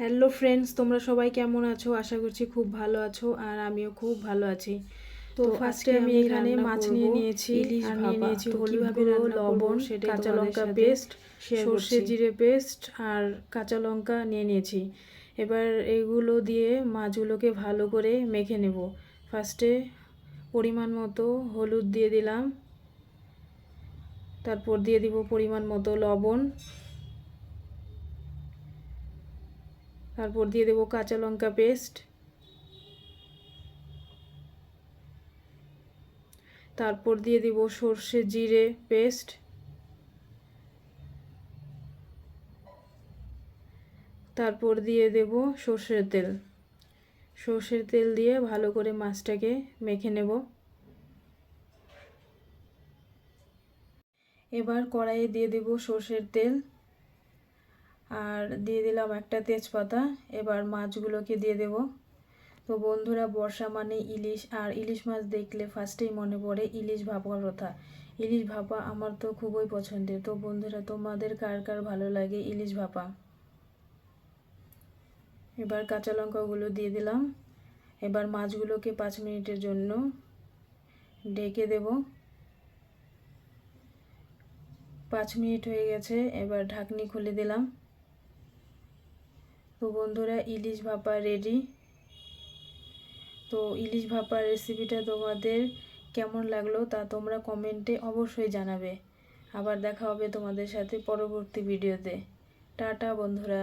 Hello friends তোমরা সবাই কেমন আছো? আশা করছি খুব ভালো আছো আর আমিও খুব ভালো আছি। তো ফার্স্টে আমি এখানে মাছ নিয়ে নিয়েছি ইলিশ নিয়ে নিয়েছি হলুদ গুঁড়ো লবণ সেটা কাঁচা লঙ্কা পেস্ট সর্ষে জিরে পেস্ট আর কাঁচা লঙ্কা নিয়ে নিয়েছি। এবার এগুলো দিয়ে মাছগুলোকে ভালো করে মেখে নেব। ফার্স্টে পরিমাণ মতো হলুদ দিয়ে দিলাম। তারপর দিয়ে দিব পরিমাণ মতো লবণ। তারপর দিয়ে দেবো কাঁচা লঙ্কা পেস্ট তারপর দিয়ে দিব সর্ষে জিরে পেস্ট তারপর দিয়ে দেব সর্ষের তেল। সর্ষের তেল দিয়ে ভালো করে মাছটাকে মেখে নেব। এবার কড়াইয়ে দিয়ে দেব সর্ষের তেল। আর দিয়ে দিলাম একটা তেজপাতা। এবার মাছগুলোকে দিয়ে দেব। তো বন্ধুরা, বর্ষা মানে ইলিশ, আর ইলিশ মাছ দেখলে ফার্স্টেই মনে পড়ে ইলিশ ভাপার কথা ইলিশ ভাপা আমার তো খুবই পছন্দের। তো বন্ধুরা, তোমাদের কার কার ভালো লাগে ইলিশ ভাপা? এবার কাঁচা লঙ্কাগুলো দিয়ে দিলাম। এবার মাছগুলোকে পাঁচ মিনিটের জন্য ডেকে দেব। পাঁচ মিনিট হয়ে গেছে, এবার ঢাকনি খুলে দিলাম। তো বন্ধুরা, ইলিশ ভাপা রেডি তো ইলিশ ভাপার রেসিপিটা তোমাদের কেমন লাগল তা তোমরা কমেন্টে অবশ্যই জানাবে। আবার দেখা হবে তোমাদের সাথে পরবর্তী ভিডিওতে টাটা বন্ধুরা।